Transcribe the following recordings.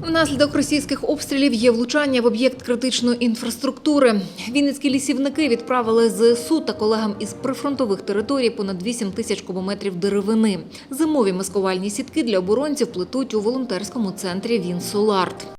Внаслідок російських обстрілів є влучання в об'єкт критичної інфраструктури. Вінницькі лісівники відправили ЗСУ та колегам із прифронтових територій понад 8 тисяч кубометрів деревини. Зимові маскувальні сітки для оборонців плетуть у волонтерському центрі Вінсоларт.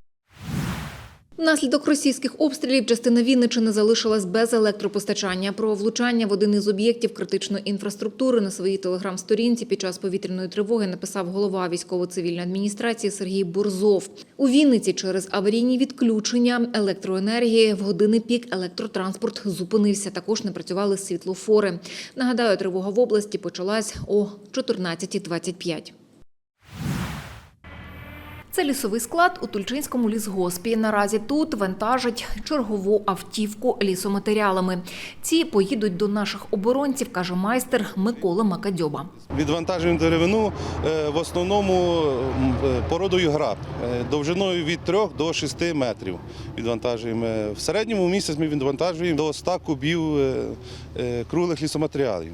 Внаслідок російських обстрілів частина Вінничини залишилась без електропостачання. Про влучання в один із об'єктів критичної інфраструктури на своїй телеграм-сторінці під час повітряної тривоги написав голова військово-цивільної адміністрації Сергій Бурзов. У Вінниці через аварійні відключення електроенергії в години пік електротранспорт зупинився. Також не працювали світлофори. Нагадаю, тривога в області почалась о 14.25. Це лісовий склад у Тульчинському лісгоспі. Наразі тут вантажать чергову автівку лісоматеріалами. Ці поїдуть до наших оборонців, каже майстер Микола Макадьоба. Відвантажуємо деревину е, в основному е, породою граб, е, довжиною від 3 до 6 метрів. Відвантажуємо. Е, В середньому місяць ми відвантажуємо до 100 кубів е, е, круглих лісоматеріалів.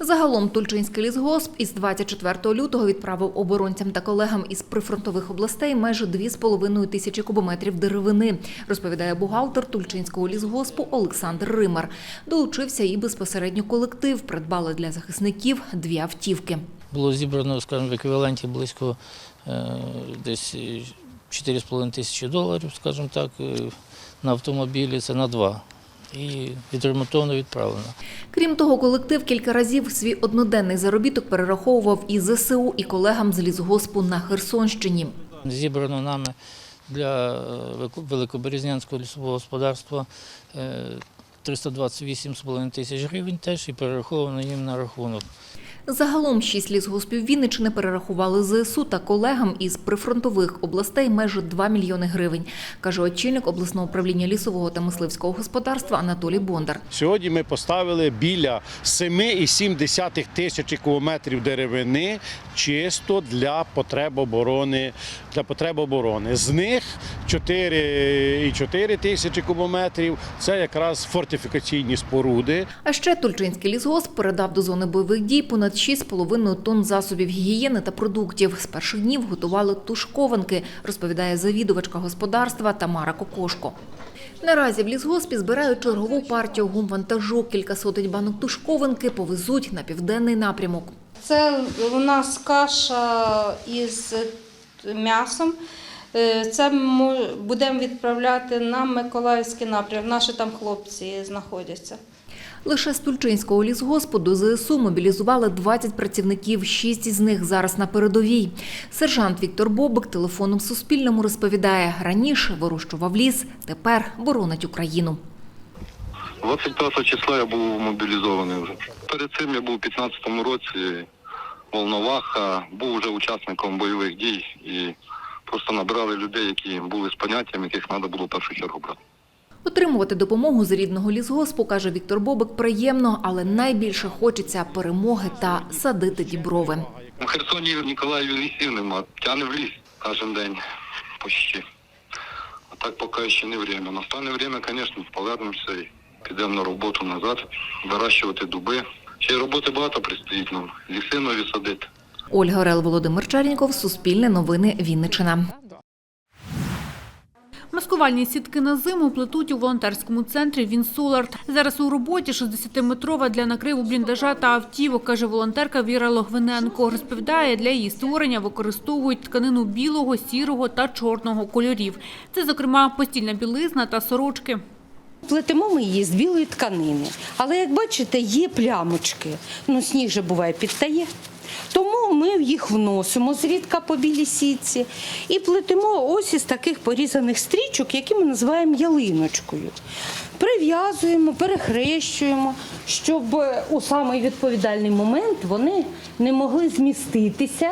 Загалом Тульчинський лісгосп із 24 лютого відправив оборонцям та колегам із прифронтових областей майже 2,5 тисячі кубометрів деревини, розповідає бухгалтер Тульчинського лісгоспу Олександр Римар. Долучився і безпосередньо колектив. Придбали для захисників дві автівки. Було зібрано, скажімо, в еквіваленті близько е, десь е, 4,5 тисячі доларів, скажімо так, е, на автомобілі це на два. І відремонтовано відправлено. Крім того, колектив кілька разів свій одноденний заробіток перераховував і ЗСУ, і колегам з лісгоспу на Херсонщині. Зібрано нами для е, Велико- Великоберезнянського лісового господарства е, 328,5 тисяч гривень теж і перераховано їм на рахунок. Загалом шість лісгоспів Вінничини перерахували ЗСУ та колегам із прифронтових областей майже 2 мільйони гривень, каже очільник обласного управління лісового та мисливського господарства Анатолій Бондар. Сьогодні ми поставили біля 7,7 тисячі кубометрів деревини чисто для потреб оборони. Для потреб оборони. З них 4,4 тисячі кубометрів це якраз фортифікаційні споруди. А ще Тульчинський лісгосп передав до зони бойових дій понад 6,5 тонн засобів гігієни та продуктів. З перших днів готували тушкованки, розповідає завідувачка господарства Тамара Кокошко. Наразі в лісгоспі збирають чергову партію гумвантажу. Кілька сотень банок тушкованки повезуть на південний напрямок. Це у нас каша із м'ясом. Е, Це ми будемо відправляти на Миколаївський напрям. Наші там хлопці знаходяться. Лише з Тульчинського лісгоспу до ЗСУ мобілізували 20 працівників, шість із них зараз на передовій. Сержант Віктор Бобик телефоном Суспільному розповідає, раніше вирощував ліс, тепер боронить Україну. 25 числа я був мобілізований вже. Перед цим я був у 15-му році Волноваха, був вже учасником бойових дій і просто набирали людей, які були з поняттям, яких треба було в першу чергу брати. Отримувати допомогу з рідного лісгоспу, каже Віктор Бобик, приємно, але найбільше хочеться перемоги та садити діброви. У Херсоні Ніколаєві лісів нема, тяне в ліс кожен день почти. А так поки ще не время. Настане время, звісно, повернемося і підемо на роботу назад, вирощувати дуби. Ще й роботи багато предстоїть нам. Ліси нові садити. Ольга Орел, Володимир Черніков, Суспільне новини, Вінниччина. Маскувальні сітки на зиму плетуть у волонтерському центрі «Вінсоларт». Зараз у роботі 60-метрова для накриву бліндажа та автівок, каже волонтерка Віра Логвиненко. Розповідає, для її створення використовують тканину білого, сірого та чорного кольорів. Це, зокрема, постільна білизна та сорочки. Плетемо ми її з білої тканини. Але як бачите, є плямочки. Ну, сніг же буває підтає. Тому ми їх вносимо зрідка по білій сітці і плетемо ось із таких порізаних стрічок, які ми називаємо ялиночкою. Прив'язуємо, перехрещуємо, щоб у самий відповідальний момент вони не могли зміститися.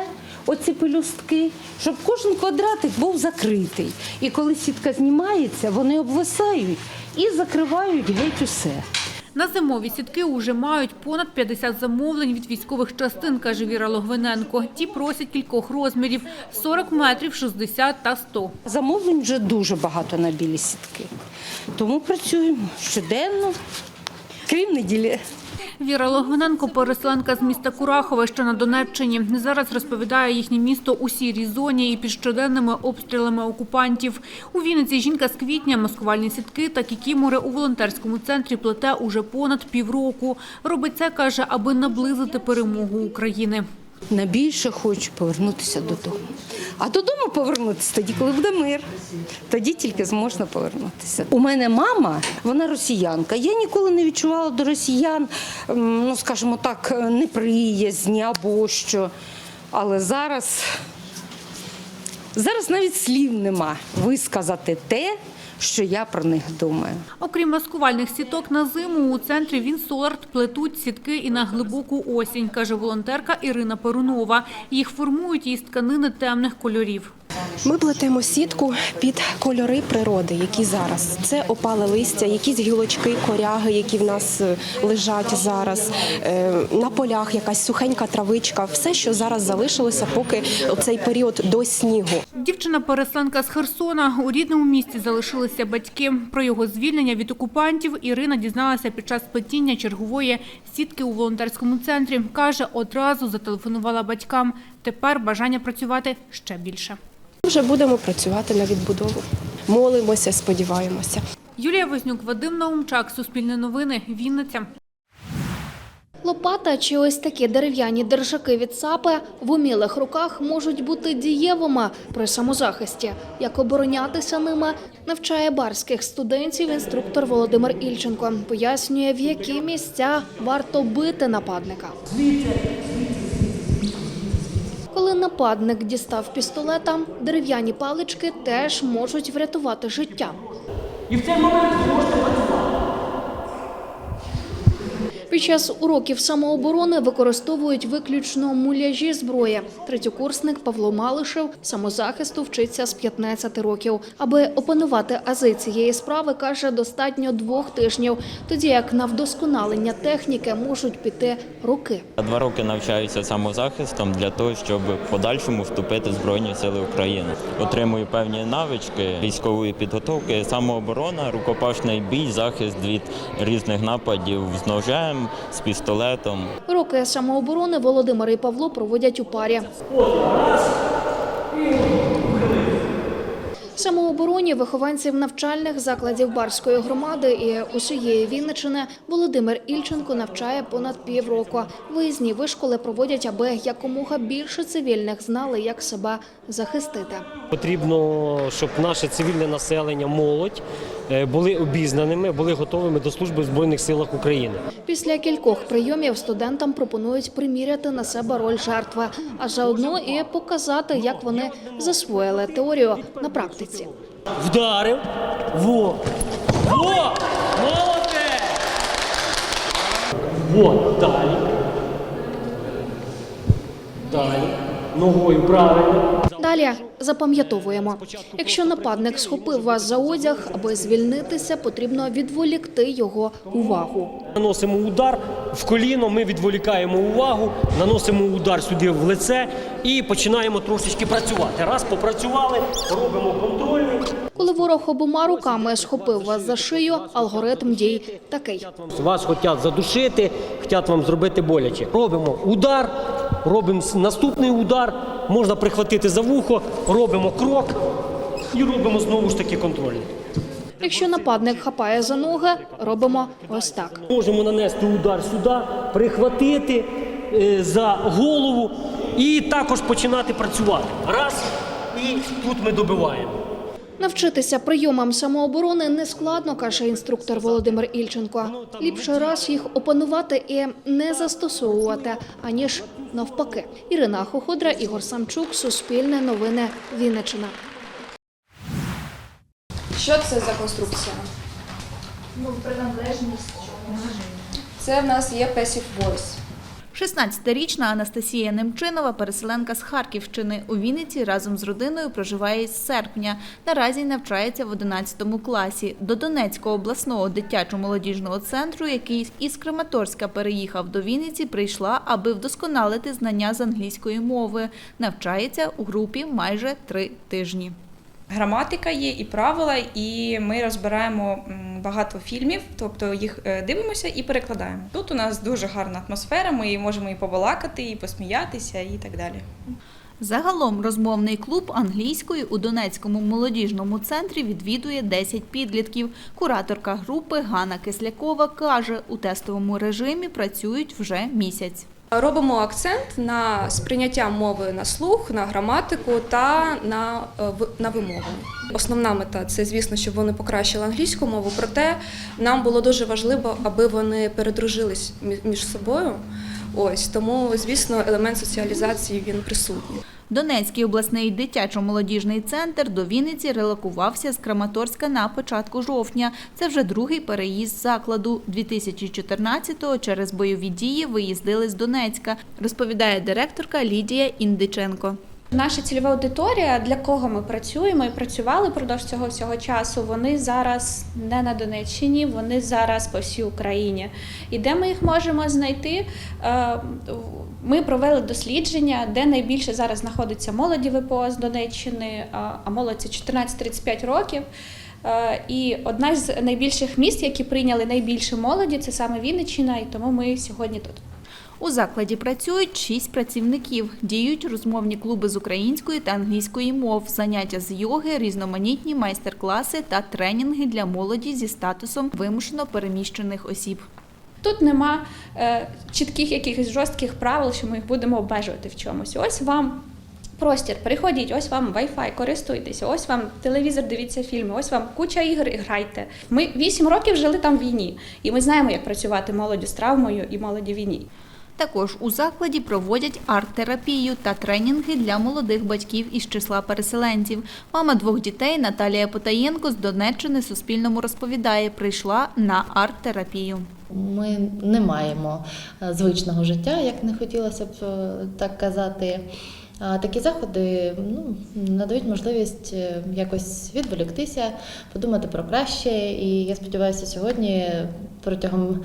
Оці пелюстки, щоб кожен квадратик був закритий. І коли сітка знімається, вони обвисають і закривають геть усе. На зимові сітки уже мають понад 50 замовлень від військових частин, каже Віра Логвиненко. Ті просять кількох розмірів – 40 метрів, 60 та 100. Замовлень вже дуже багато на білі сітки. Тому працюємо щоденно, крім неділі. Віра Логвиненко – переселенка з міста Курахове, що на Донеччині. Зараз розповідає їхнє місто у сірій зоні і під щоденними обстрілами окупантів. У Вінниці жінка з квітня маскувальні сітки та кікімори у волонтерському центрі плете уже понад півроку. Робить це, каже, аби наблизити перемогу України. Найбільше хочу повернутися додому. А додому повернутися тоді, коли буде мир. Тоді тільки зможна повернутися. У мене мама, вона росіянка. Я ніколи не відчувала до росіян, ну скажімо так, неприязні або що. Але зараз, зараз навіть слів нема висказати те, що я про них думаю. Окрім маскувальних сіток на зиму, у центрі Вінсорт плетуть сітки і на глибоку осінь, каже волонтерка Ірина Перунова. Їх формують із тканини темних кольорів. Ми плетемо сітку під кольори природи, які зараз. Це опале листя, якісь гілочки, коряги, які в нас е, лежать зараз. Е, На полях якась сухенька травичка. Все, що зараз залишилося, поки цей період до снігу. Дівчина-переселенка з Херсона. У рідному місті залишилися батьки. Про його звільнення від окупантів Ірина дізналася під час плетіння чергової сітки у волонтерському центрі. Каже, одразу зателефонувала батькам. Тепер бажання працювати ще більше. Вже будемо працювати на відбудову. Молимося, сподіваємося. Юлія Вознюк, Вадим Наумчак, Суспільне новини, Вінниця. Лопата чи ось такі дерев'яні держаки від сапи в умілих руках можуть бути дієвими при самозахисті. Як оборонятися ними, навчає барських студентів інструктор Володимир Ільченко. Пояснює, в які місця варто бити нападника. Коли нападник дістав пістолета, дерев'яні палички теж можуть врятувати життя. Під час уроків самооборони використовують виключно муляжі зброї. Третьокурсник Павло Малишев самозахисту вчиться з 15 років. Аби опанувати ази цієї справи, каже, достатньо двох тижнів, тоді як на вдосконалення техніки можуть піти роки. Два роки навчаюся самозахистом для того, щоб в подальшому вступити в Збройні Сили України. Отримую певні навички військової підготовки, самооборона, рукопашний бій, захист від різних нападів з ножем, з пістолетом. Роки самооборони Володимир і Павло проводять у парі. Самообороні вихованців навчальних закладів Барської громади і усієї Вінничини Володимир Ільченко навчає понад півроку. Виїзні вишколи проводять, аби якомога більше цивільних знали, як себе захистити. Потрібно, щоб наше цивільне населення, молодь е, були обізнаними, були готовими до служби в Збройних силах України. Після кількох прийомів студентам пропонують приміряти на себе роль жертви, а заодно і показати, як вони засвоїли теорію на практиці. Вдарив. Во! Во! Молоде! Во! Далі. Далі. Ногою правильно. Далі запам'ятовуємо. Якщо нападник схопив вас за одяг, аби звільнитися, потрібно відволікти його увагу. Наносимо удар в коліно, ми відволікаємо увагу, наносимо удар сюди в лице і починаємо трошечки працювати. Раз попрацювали, робимо контрольний. Коли ворог обома руками схопив вас за шию, алгоритм дій такий. Вас хочуть задушити, хочуть вам зробити боляче. Робимо удар, робимо наступний удар, можна прихватити за вухо, робимо крок і робимо знову ж таки контрольний. Якщо нападник хапає за ноги, робимо ось так. Можемо нанести удар сюди, прихватити е, за голову і також починати працювати. Раз, і тут ми добиваємо. Навчитися прийомам самооборони не складно, каже інструктор Володимир Ільченко. Ліпше раз їх опанувати і не застосовувати, аніж навпаки. Ірина Хоходра, Ігор Самчук, Суспільне новини, Вінниччина. Що це за конструкція? Ну, приналежність. Це в нас є Passive Voice. 16-річна Анастасія Немчинова, переселенка з Харківщини. У Вінниці разом з родиною проживає з серпня. Наразі навчається в 11 класі. До Донецького обласного дитячо-молодіжного центру, який із Краматорська переїхав до Вінниці, прийшла, аби вдосконалити знання з англійської мови. Навчається у групі майже три тижні. Граматика є і правила, і ми розбираємо багато фільмів, тобто їх е, дивимося і перекладаємо. Тут у нас дуже гарна атмосфера, ми можемо і побалакати, і посміятися, і так далі. Загалом розмовний клуб англійської у Донецькому молодіжному центрі відвідує 10 підлітків. Кураторка групи Ганна Кислякова каже, у тестовому режимі працюють вже місяць. Робимо акцент на сприйняття мови на слух, на граматику та на, е, на вимову. Основна мета це, звісно, щоб вони покращили англійську мову, проте нам було дуже важливо, аби вони передружились між собою. Ось тому, звісно, елемент соціалізації він присутній. Донецький обласний дитячо-молодіжний центр до Вінниці релокувався з Краматорська на початку жовтня. Це вже другий переїзд закладу. 2014-го через бойові дії виїздили з Донецька, розповідає директорка Лідія Індиченко. Наша цільова аудиторія, для кого ми працюємо і працювали впродовж цього всього часу, вони зараз не на Донеччині, вони зараз по всій Україні. І де ми їх можемо знайти? Ми провели дослідження, де найбільше зараз знаходиться молоді ВПО з Донеччини, а а молодь це 14-35 років. Е, І одна з найбільших міст, які прийняли найбільше молоді, це саме Вінниччина, і тому ми сьогодні тут. У закладі працюють шість працівників. Діють розмовні клуби з української та англійської мов, заняття з йоги, різноманітні майстер-класи та тренінги для молоді зі статусом вимушено переміщених осіб. Тут нема е, чітких якихось жорстких правил, що ми їх будемо обмежувати в чомусь. Ось вам простір, приходіть, ось вам Wi-Fi, користуйтеся, ось вам телевізор, дивіться фільми, ось вам куча ігор, грайте. Ми вісім років жили там в війні, і ми знаємо, як працювати молоді з травмою і молоді в війні. Також у закладі проводять арт-терапію та тренінги для молодих батьків із числа переселенців. Мама двох дітей Наталія Потаєнко з Донеччини Суспільному розповідає, прийшла на арт-терапію. Ми не маємо е, звичного життя, як не хотілося б е, так казати. Такі заходи ну, надають можливість е, якось відволіктися, подумати про краще. І я сподіваюся, сьогодні протягом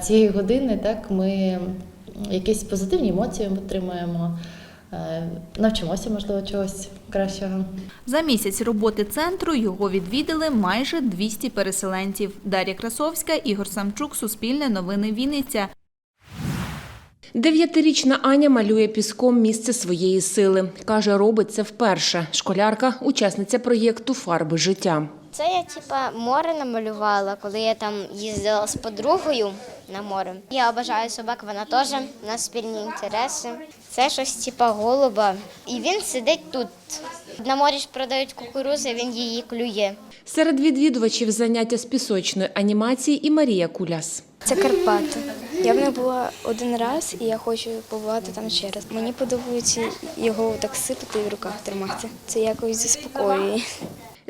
цієї години так ми якісь позитивні емоції отримаємо, е, навчимося, можливо, чогось кращого. За місяць роботи центру його відвідали майже 200 переселенців. Дар'я Красовська, Ігор Самчук, Суспільне новини Вінниця. Дев'ятирічна Аня малює піском місце своєї сили. Каже, робить це вперше. Школярка – учасниця проєкту Фарби життя. Це я типа море намалювала, коли я там їздила з подругою на море. Я обожаю собак, вона теж у нас спільні інтереси. Це щось типа голуба. І він сидить тут. На морі ж продають кукурузи, він її клює. Серед відвідувачів заняття з пісочної анімації і Марія Куляс. Це Карпати. Я в них була один раз, і я хочу побувати там ще раз. Мені подобається його так сипати і в руках тримати. Це якось заспокоює.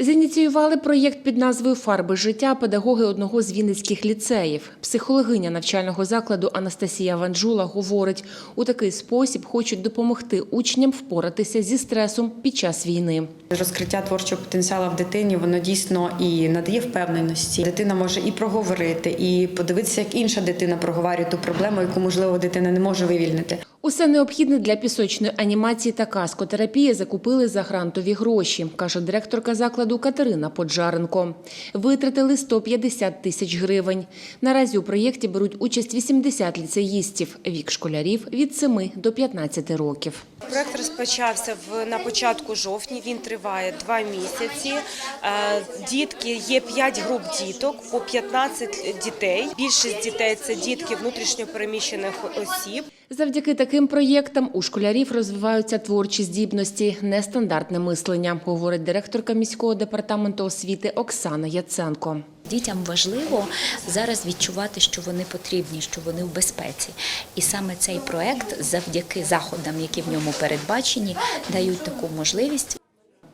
Зініціювали проєкт під назвою Фарби життя педагоги одного з вінницьких ліцеїв. Психологиня навчального закладу Анастасія Ванжула говорить, у такий спосіб хочуть допомогти учням впоратися зі стресом під час війни. Розкриття творчого потенціалу в дитині воно дійсно і надає впевненості. Дитина може і проговорити, і подивитися, як інша дитина проговорює ту проблему, яку можливо дитина не може вивільнити. Усе необхідне для пісочної анімації та каскотерапії закупили за грантові гроші, каже директорка закладу Катерина Поджаренко. Витратили 150 тисяч гривень. Наразі у проєкті беруть участь 80 ліцеїстів, вік школярів від 7 до 15 років. Проект розпочався на початку жовтня. Він триває два місяці. Е, Дітки є 5 груп діток по 15 дітей. Більшість дітей це дітки внутрішньопереміщених осіб. Завдяки таким проєктам у школярів розвиваються творчі здібності, нестандартне мислення, говорить директорка міського департаменту освіти Оксана Яценко. Дітям важливо зараз відчувати, що вони потрібні, що вони в безпеці. І саме цей проект, завдяки заходам, які в ньому передбачені, дають таку можливість.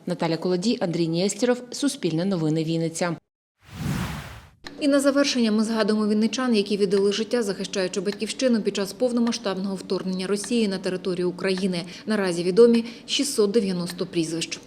Наталя Колодій, Андрій Нєстєров, Суспільне новини Вінниця. І на завершення ми згадуємо вінничан, які віддали життя, захищаючи батьківщину під час повномасштабного вторгнення Росії на територію України. Наразі відомі 690 прізвищ.